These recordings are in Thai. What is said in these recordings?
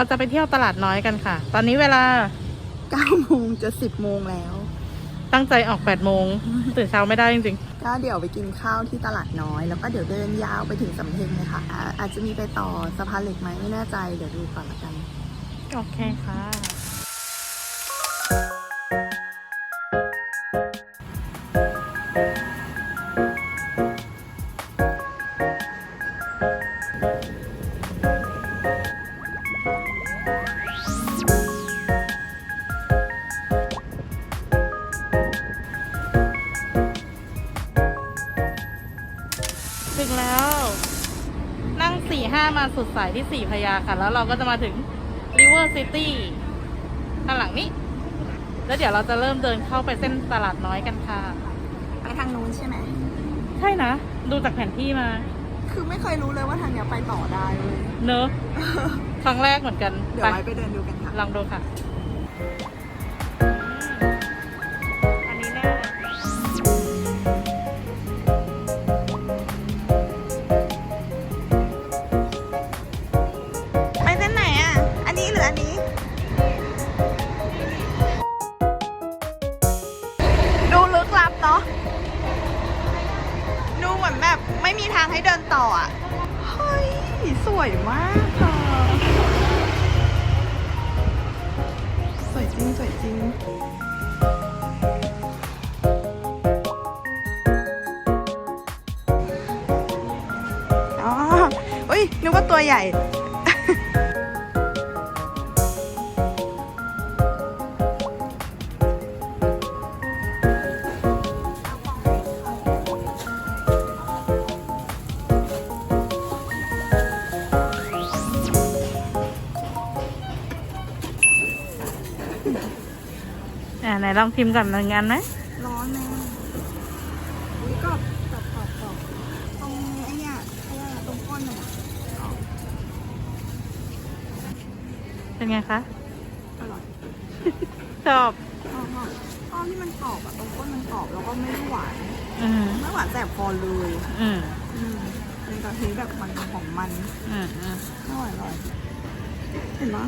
เราจะไปเที่ยวตลาดน้อยกันค่ะ ตอนนี้เวลา9โมงจะ10โมงแล้ว ตั้งใจออก8โมงตื่นเช้าไม่ได้จริงก็เดี๋ยวไปกินข้าวที่ตลาดน้อย แล้วก็เดี๋ยวเดินยาวไปถึงสำเพ็งเลยค่ะอ่าอาจจะมีไปต่อสะพานเหล็กไหมไม่แน่ใจ เดี๋ยวดูก่อนละกันๆโอเคค่ะ มาสุดสายที่สี่พระยาค่ะ แล้วเราก็จะมาถึง River City ข้างหลังนี้ แล้วเดี๋ยวเราจะเริ่มเดินเข้าไปเส้นตลาดน้อยกันค่ะ ไปทางนู้นใช่ไหม ใช่นะ ดูจากแผนที่มา คือไม่เคยรู้เลยว่าทางเนี้ยไปต่อได้เลยเนอะ ครั้งแรกเหมือนกันเดี๋ยวไปไว้ไปเดินดูกันค่ะ ลองดูค่ะ สวยมากค่ะสวยจริง สวยจริงอ๋ออุ้ยนึกว่าตัวใหญ่ ลองพิมพ์ก่อนหนึ่งอันไหมร้อนนะอุ้ยกรอบกรอบกรอบกรอบตรงไอ้เนี่ยไอ้เนี่ยตรงก้นน่ะเป็นไงคะ อร่อยชอบชอบชอบชอบที่มันกรอบอะตรงก้นมันกรอบแล้วก็ไม่ได้หวานอืมไม่หวานแสบคอเลยอืมอืมเป็นกะทิแบบมันของมันอืมอืมอร่อยอร่อยเห็นไหม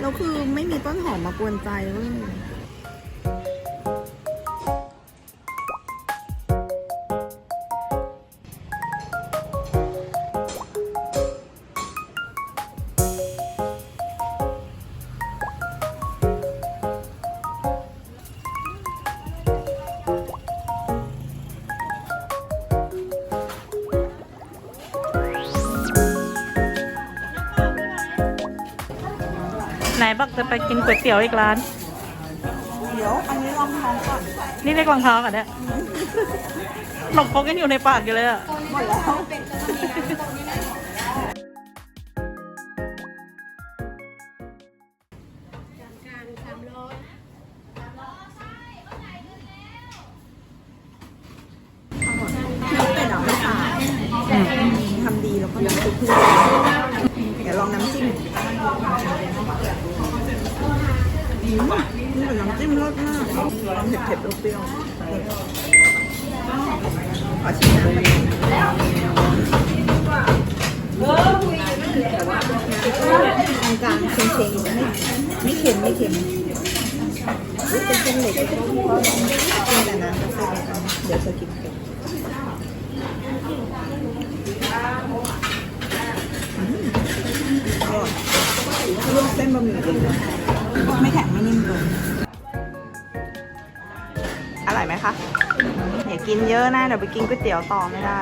แล้วคือไม่มีต้นหอมมากวนใจเว้ย จะไปกินก๋วยเตี๋ยวอีกร้าน เดี๋ยวอันนี้ลองท้องก่อนนี่เรียกรองเท้าอะเนี่ยหนมพกยังอยู่ในปากอยู่เลยอะ หมดแล้ว ร่อยไหมคะอย่ากินเยอะนะเดี๋ยวไปกินก๋วยเตี๋ยวต่อไม่ได้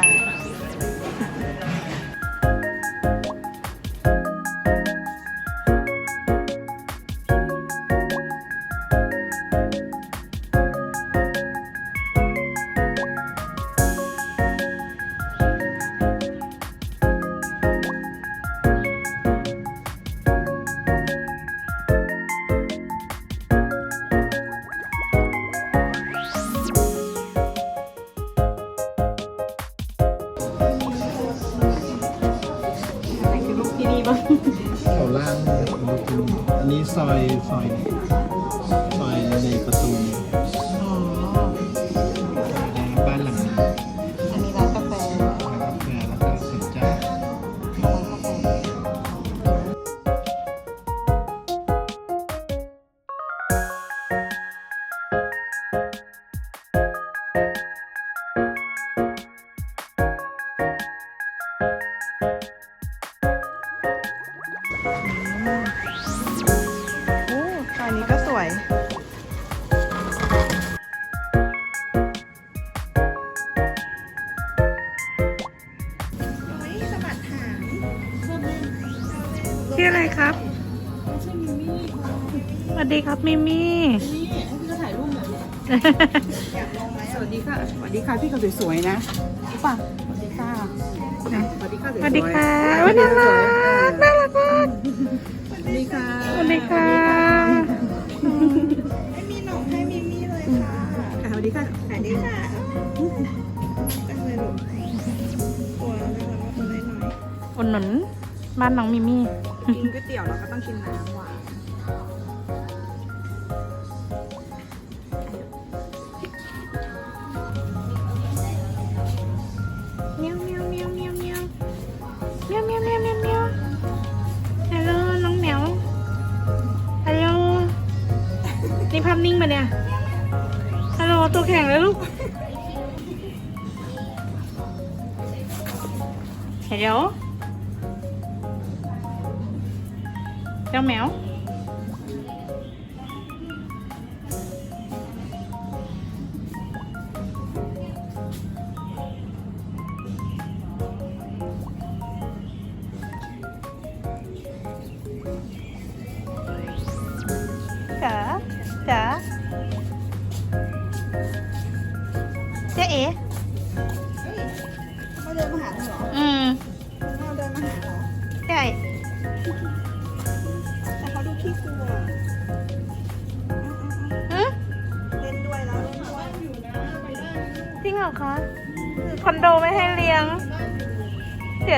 สวัสดีครับมิมี่สวัสดีค่ะ สวัสดีค่ะพี่เขาสวยๆนะรู้ป่ะสวัสดีค่ะนะสวัสดีค่ะ สวัสดีค่ะสวัสดีน่าค่ะรักน่ารักมากสวัสดีค่ะสวัสดีค่ะไม่มีหนมให้มิมี่เลยค่ะสวัสดีค่ะสวัสดีค่ะจังเลยลูกตัวน่ารักตัวน้อยอุดหนุนบ้านน้องมิมี่ๆกินก๋วยเตี๋ยวเราก็ต้องกินน้ำหวาน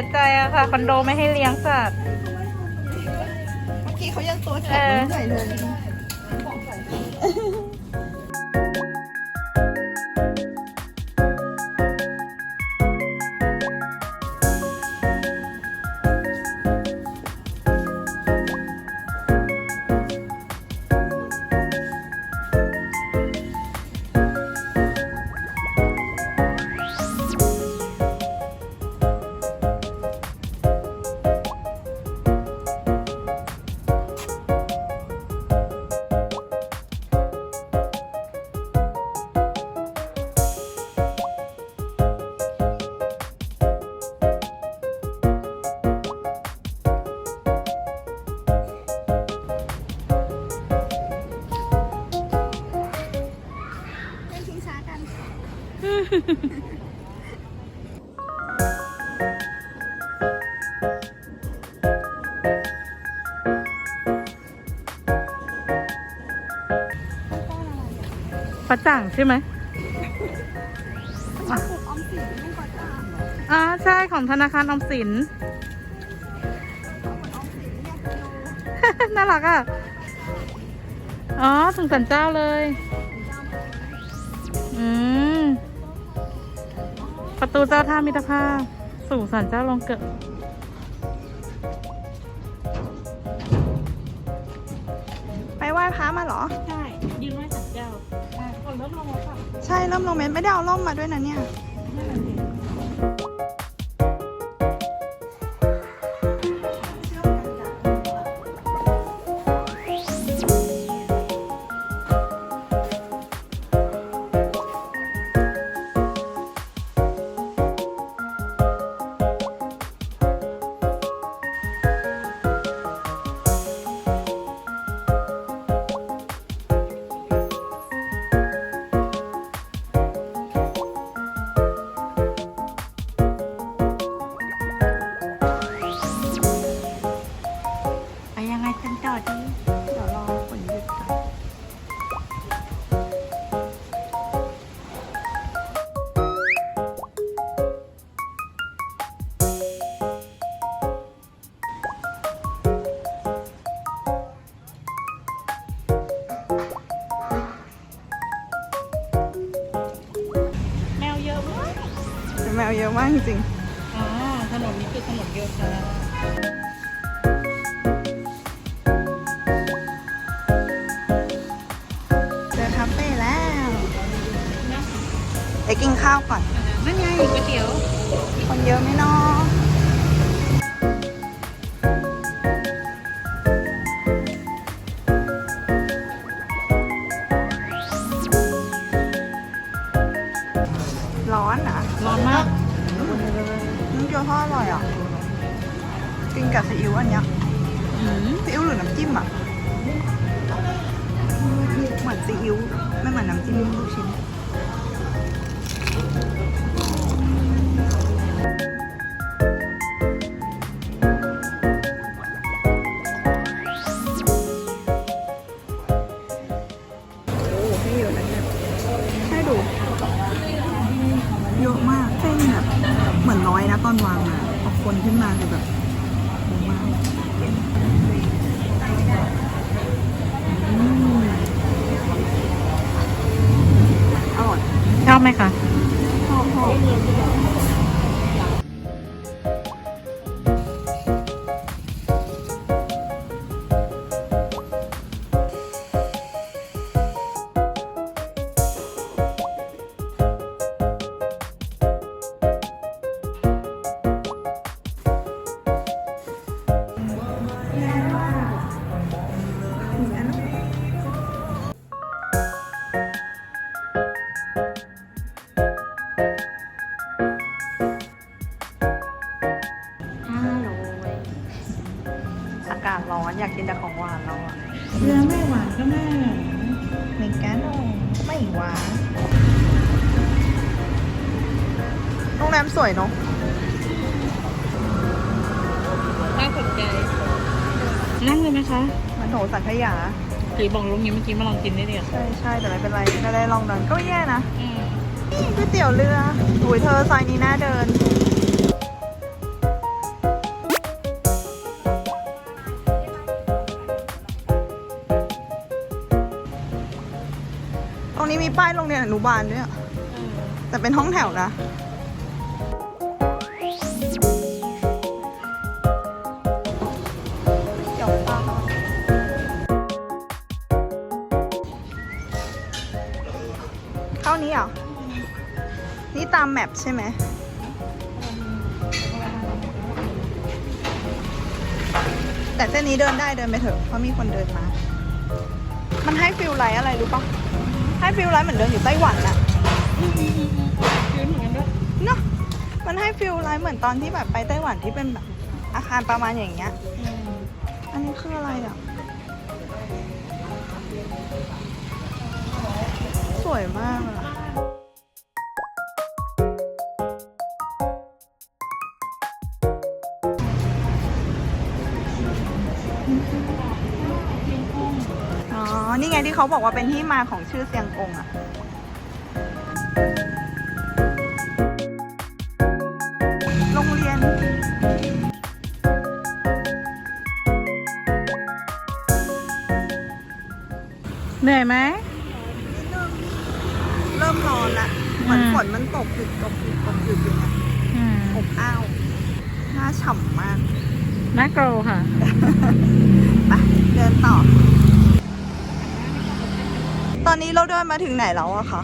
ยใจอะค่ะคอนโดไม่ให้เลี้ยงสัตว์ เมื่อกี้เขายังตัวแข็งใหญ่เลยเล่ ประจ่างใช่ไหมอะปลูกออมสินไม่ก่อจ้างเหรออ่าใช่ของธนาคารออมสินเอาเหมือนออมสินเนี่ยน่ารักอะ อ๋อถึงสันเจ้าเลย อืม ประตูเจ้าท่ามิตรภาพ สู่สันเจ้าลงเกิด ไปไหว้พระมาเหรอ ใช่ ช่ร่มลงเมนไม่ได้เอาล่มมาด้วยนะเนี่ย ไหมคะ นั่งเลยไหมคะมันโถสังขยาตีบอกลุงนี้เมื่อกี้มาลองกินได้เลยใช่ใช่แต่ไม่เป็นไรถ้าได้ลองเดินก็ไม่แย่นะอืมนี่ก๋วยเตี๋ยวเรืออุ้ยเธอซอยนี้น่าเดินตรงนี้มีป้ายโรงเรียนอนุบาลด้วยอะแต่เป็นห้องแถวนะ ใช่ไหมแต่เส้นนี้เดินได้เดินไปเถอะเพราะมีคนเดินมา มันให้ฟิลไลท์อะไรรู้ปะให้ฟิลไลท์เหมือนเดินอยู่ไต้หวันอะยืนเหมือนกันด้วยเนาะมันให้ฟิลไลท์เหมือนตอนที่แบบไปไต้หวันที่เป็นแบบอาคารประมาณอย่างเงี้ย อันนี้คืออะไรอะสวยมากอะ เขาบอกว่าเป็นที่มาของชื่อเซียงกงอะโรงเรียนเหนื่อยไหมนิดนึงเริ่มร้อนละเหมือนอืมฝนมันตกหยุดตกหยุดตกหยุดอยู่นะอืมอบอ้าวหน้าฉ่ำมากน่าโกรค่ะ ไปเดินต่อ ตอนนี้เราเดินมาถึงไหนแล้วอะคะ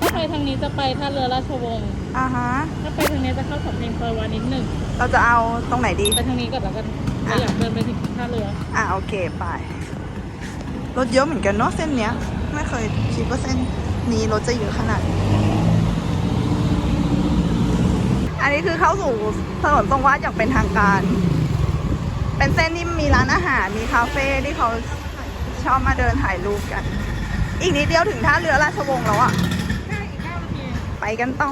ถ้าไปทางนี้จะไปท่าเรือราชวงศ์ อ่าฮะ ถ้าไปทางนี้จะเข้าสำเพ็งซอยวานิดหนึ่ง เราจะเอาตรงไหนดี ไปทางนี้ก่อนแล้วกันอะเราอยากเดินไปถึงท่าเรือ อะโอเคไป รถเยอะเหมือนกันเนาะเส้นเนี้ย ไม่เคยคิดว่าเส้นนี้รถจะเยอะขนาดนี้อันนี้คือเข้าสู่ถนนตรงวัดอย่างเป็นทางการ เป็นเส้นที่มีร้านอาหาร มีคาเฟ่ที่เขาชอบมาเดินถ่ายรูปกัน อีกนิดเดียวถึงท่าเรือราชวงศ์แล้วอะไปกันต่อ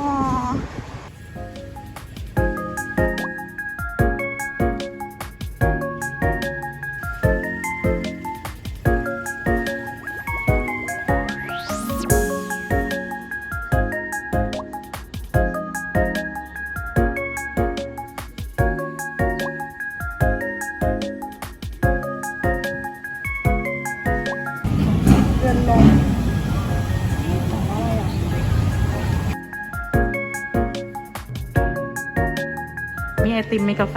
มีไอติมมีกาแฟ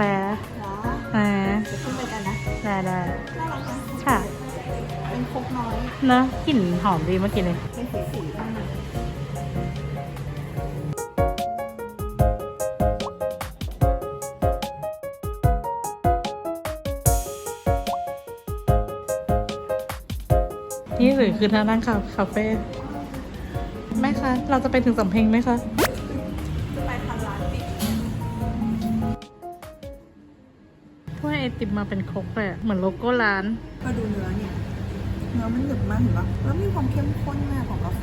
ว้าอ่าจะขึ้นไปกันนะได้ได้น่ารักนะค่ะ เป็นครกน้อยเนอะกลิ่นหอมดีเมื่อกี้เลยเป็นสีสีๆบ้างนะนี่หรือคือท่านั่งคาคาเฟ่แม่คะ เราจะไปถึงสำเพ็งไหมคะ มมาเป็นครกเลยอะเหมือนโลโก้ร้าน ก็ดูเนื้อเนี่ย เนื้อมันหนึบมากเห็นปะแล้วมีความเข้มข้นมากของกาแฟ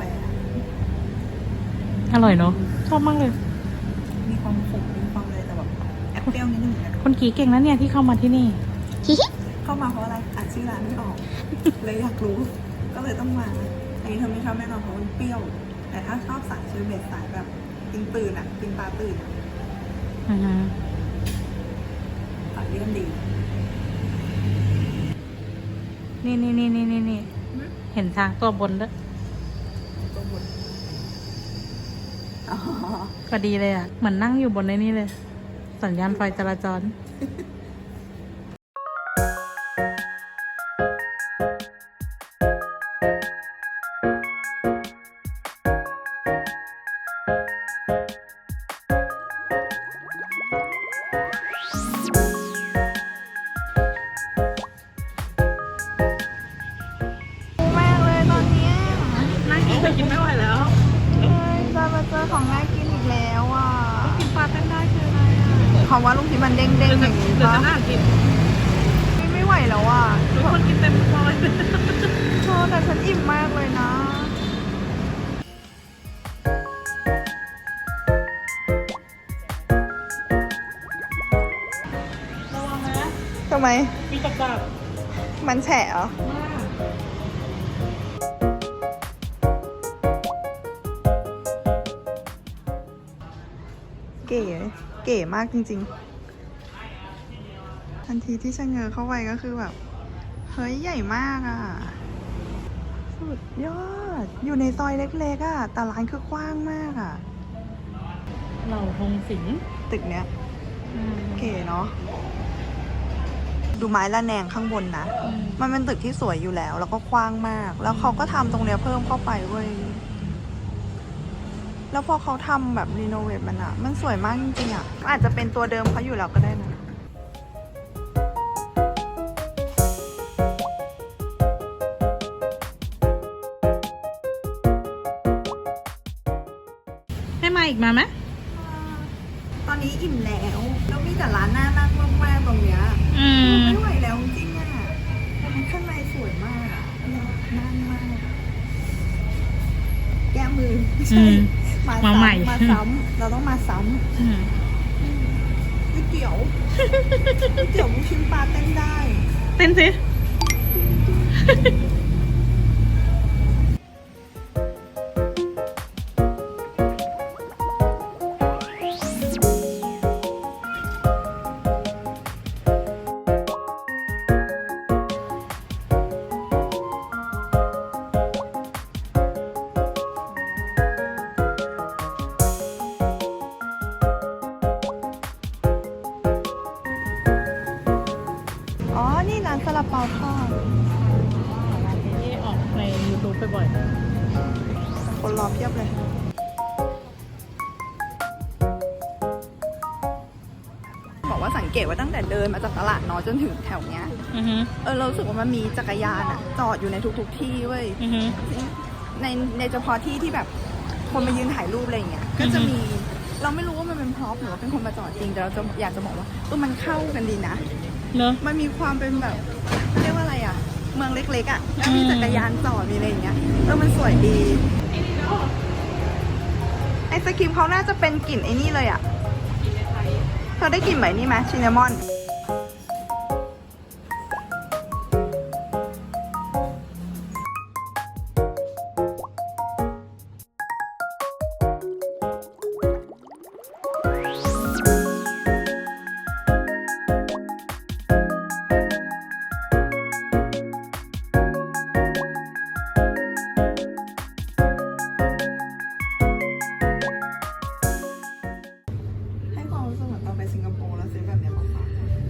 อร่อยเนาะชอบมากเลย มีความขมมีความอะไรแต่แบบแอบเปรี้ยวนิดนึงเหมือนกันคนกีเก่งนะเนี่ยที่เข้ามาที่นี่ เข้ามาเพราะอะไรอ่านชื่อร้านไม่ออก เลยอยากรู้ ก็เลยต้องมา อันนี้เธอไม่ชอบแน่นอนเพราะมันเปรี้ยว แต่ถ้าชอบสายเชอร์เบตสายแบบกินตื่นอะกินปลาตื่นอะอือฮึสายเลี่ยนดี นี่นี่นี่นี่นี่นี่เห็นทางตัวบนด้วยตัวบนอ๋อพอดีเลยอะ เหมือนนั่งอยู่บนในนี่เลย สัญญาณไฟจราจร ด้งๆอย่างนี้เดี๋ยวปะจะน่ากินไม่ไม่ไหวแล้วอะทุกคนกินเต็มซอยเธอแต่ฉันอิ่มมากเลยนะ ระวังนะ ทำไม มีกับดักมันแฉะเหรอมากเก๋เก๋มากจริง ๆ ทันทีที่ฉันเงยเข้าไปก็คือแบบ เฮ้ยใหญ่มากอะ สุดยอด อยู่ในซอยเล็กๆอะ แต่ร้านคือกว้างมากอะเหล่าธงสิงห์ตึกเนี้ยเก๋เนาะ ดูไม้ละแนงข้างบนนะอืมมันเป็นตึกที่สวยอยู่แล้ว แล้วก็กว้างมาก แล้วเขาก็ทำตรงเนี้ยเพิ่มเข้าไปเว้ยแล้วพอเขาทำแบบรีโนเวทมันอะมันสวยมากจริงๆอะอาจจะเป็นตัวเดิมเขาอยู่แล้วก็ได้นะ มาอีกมาไหมตอนนี้อิ่มแล้วแล้วมีแต่ร้านหน้านั่งมากๆตรงเนี้ยอืมไม่ไหวแล้วจริงๆอะมันข้างในสวยมากอะนั่งมากแก้มือไม่อืใช่มมามาใหม่ซ้ำมาซ้ำเราต้องมาซ้ำอืมก๋วยเตี๋ยวก๋วยเตี๋ยวลูกชิ้นปลาเต้นได้ เต้นสิ น้อยจนถึงแถวเนี้ย อือฮึเออเรารู้สึกว่ามันมีจักรยานอะจอดอยู่ในทุก ๆ ที่เว้ย อือฮึ ในในเฉพาะที่ที่แบบคนมายืนถ่ายรูปอะไรอย่างเงี้ย ก็จะอือฮึ มีเราไม่รู้ว่ามันเป็นพร็อพหรือว่าเป็นคนมาจอดจริง แต่เราจะอยากจะบอกว่าเออมันเข้ากันดีนะ เนอะ มันมีความเป็นแบบเรียกว่าอะไรอะ เมืองเล็กๆอะแล้วมีอืม จักรยานจอดมีอะไรอย่างเงี้ยเออมันสวยดีไอศครีมเขาน่าจะเป็นกลิ่นไอ้นี่เลยอะเธอได้กลิ่นไหมนี่ไหมชินนามอน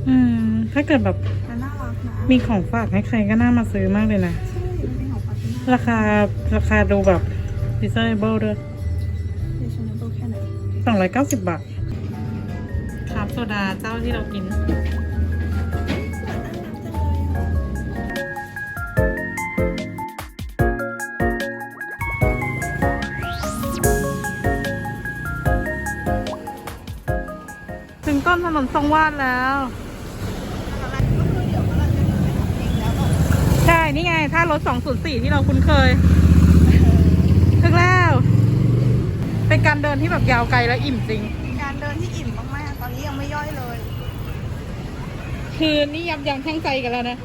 อืม ถ้าเกิดแบบมันน่ารักนะมีของฝากให้ใครก็น่ามาซื้อมากเลยนะ ใช่มันเป็นของฝากที่น่ารักราคาราคาดูแบบ reasonable ด้วยเดี๋ยวฉันจะตัวแค่ไหนสองร้อยเก้าสิบบาทครับโซดาเจ้าที่เรากิน ถึงต้นถนนทรงวาดแล้ว ถ ใช่ นี่ไง ถ้ารถ204ที่เราคุ้นเคยถึงแล้ว เป็นการเดินที่แบบยาวไกลและอิ่มจริง การเดินที่อิ่มมากๆ ตอนนี้ยังไม่ย่อยเลย คือนี่ยับยั้งชั่งใจกันแล้วนะ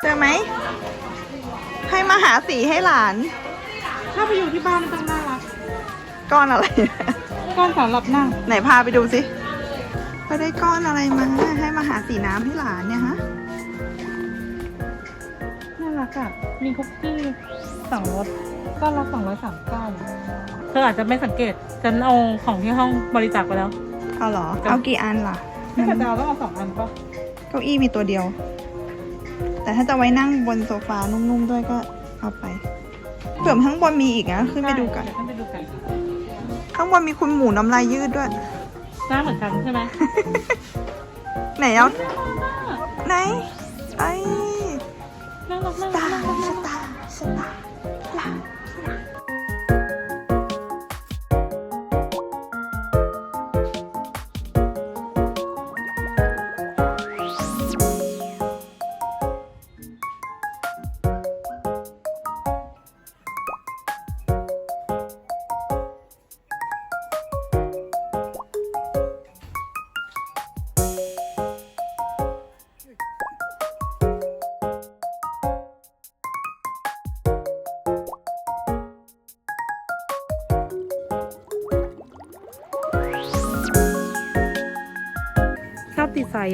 เจอไหม ให้มาหาสีให้หลาน ถ้าไปอยู่ที่บ้านมันต้องน่ารักก้อนอะไร ก้อนสำหรับนั่ง ไหนพาไปดูสิ ไปได้ก้อนอะไรมา ให้มาหาสีน้ำให้หลานเนี่ยฮะ น่ารักอะ มีคุกกี้สั่งรสก้อนละสองร้อยสามก้อนเธออาจจะไม่สังเกต ฉันเอาของที่ห้องบริจาคไปแล้ว เอาเหรอครับเอากี่อันล่ะ ถ้าเกิดจะเอาต้องเอาสองอันปะเก้าอี้มีตัวเดียว แต่ถ้าจะไว้นั่งบนโซฟานุ่มๆด้วยก็เอาไปเผื่อข้างบนมีอีกนะขึ้นไปดูกันเยวขึ้นไปดูกันข้างบนมีคุณหมูน้ำลายยืดด้วย หน้าเหมือนกันใช่ไหมไหนเอาไหนไอ้น่ารักน่าตารักน่ารักสตาร์สตาร์ลาชอ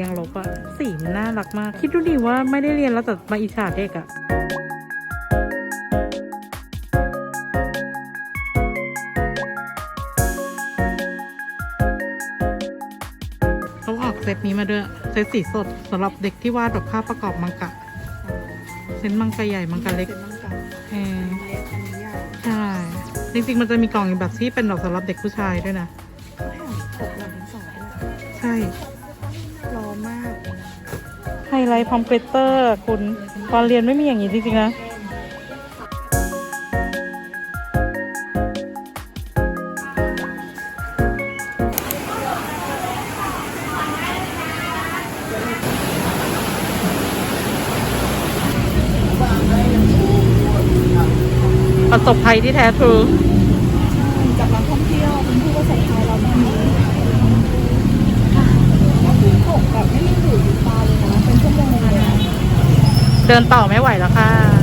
ยังลบอะสีมันน่ารักมาก คิดดูดิว่าไม่ได้เรียนแล้วแต่มาอิจฉาเด็กอะเขาออกเซตนี้มาด้วยเซตสีสดสำหรับเด็กที่วาดแบบภาพประกอบมังกะเซตมังกะใหญ่มังกะเล็กเป็นมังกรเออเล็กอันนี้ใหญ่ใช่จริงๆมันจะมีกล่องแบบที่เป็นแบบสำหรับเด็กผู้ชายด้วยนะหกหลังสองใช่ร้อนมาก ไฮไลท์พอมเกรเตอร์คุณตอนเรียนไม่มีอย่างนี้จริงๆนะประสบภัยที่แท้ทรู จากนักท่องเที่ยวเป็นผู้ประสบภัยเราแบบนี้ก็คือตกแบบไม่มีหูหรือตาเลยนะ เป็นชั่วโมงเลยนะ เดินต่อไม่ไหวแล้วค่ะ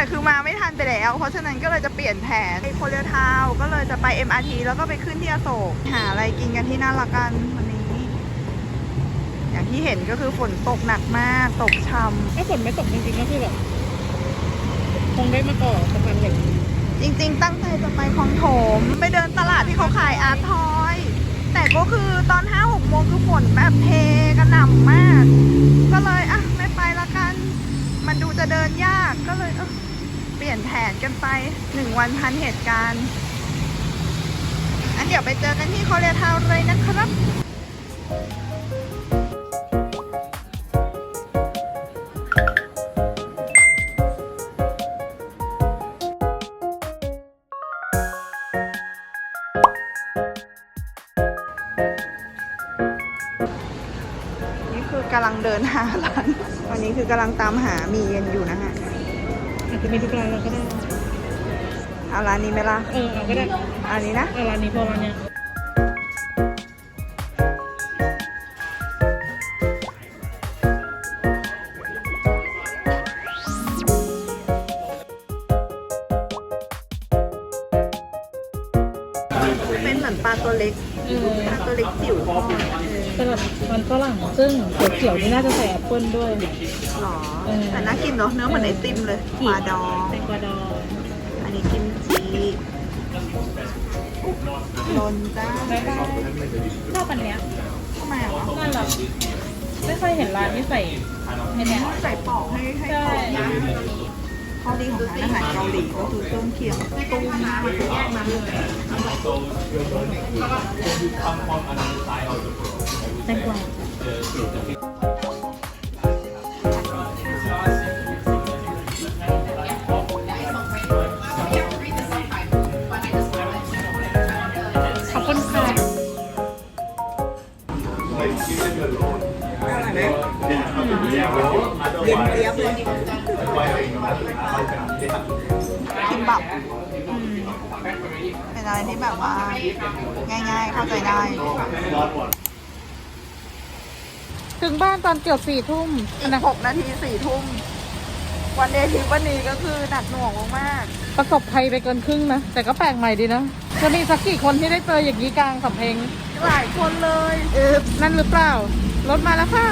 แต่คือมาไม่ทันไปแล้ว เพราะฉะนั้นก็เลยจะเปลี่ยนแผนไปโคเรียทาวน์ก็เลยจะไป MRT แล้วก็ไปขึ้นที่อโศกหาอะไรกินกันที่น่ารักกันวันนี้ อย่างที่เห็นก็คือฝนตกหนักมากตกช่ำถ้าฝนไม่ตกจริงๆก็คือแบบคงได้มาต่อสะพานเหล็กจริง ๆ ตั้งใจจะไปคลองโถม ไปเดินตลาดที่เขาขายอาร์ตทอย แต่ก็คือตอนห้าหกโมงคือฝนแบบเทกระหน่ำมาก ก็เลยอะไม่ไปละกัน มันดูจะเดินยากก็เลยเออเปี่ยนแผนกันไปหนึ่งวันพันเหตุการณ์อันเดี๋ยวไปเจอกันที่คอเรียทาวเลยนะครับนี่คือกำลังเดินหาร้านวันนี้คือกำลังตามหามีเย็นอยู่นะคะ อาจจะมีทุกร้านเราก็ได้เอาร้านนี้ไหมล่ะเออเอาก็ได้อันนี้นะเอาร้านนี้พอร้านเนี้ย เป็นเหมือนปลาตัวเล็กเออปลาตัวเล็กจิ๋วทอดเออสำหรับมันฝรั่งซึ่งเขียวๆนี่น่าจะใส่แอปเปิ้ลด้วยหรอเออ แต่น่ากินเนาะเนื้อเหมือนไอติมเลยปลาดอง แตงกวาดองอันนี้กิมจิโดนจ้าบ๊ายบายชอบอันเนี้ยทำไมอะน่ารักไม่เคยเห็นร้านที่ใส่ไอ้เนี้ยใส่ปอกให้ให้ใช่ปอกนะ ข้อดีของร้านอาหารเกาหลีก็คือเครื่องเคียงตุ้มมากทุกอย่างเลยแตงกวา เย็นเจี๊ยบเลยคิมบับอืมเป็นอะไรที่แบบว่า ง่ายๆ เข้าใจได้ ถึงบ้านตอนเกือบสี่ทุ่มอีกหกนาทีสี่ทุ่ม วันเดย์ทริปวันนี้ก็คือหนักหน่วงมากประสบภัยไปเกินครึ่งนะ แต่ก็แปลกใหม่ดีนะ จะมีสักกี่คนที่ได้เจออย่างนี้กลางสำเพ็งๆหลายคนเลย เออนั่นหรือเปล่า รถมาแล้วค่ะ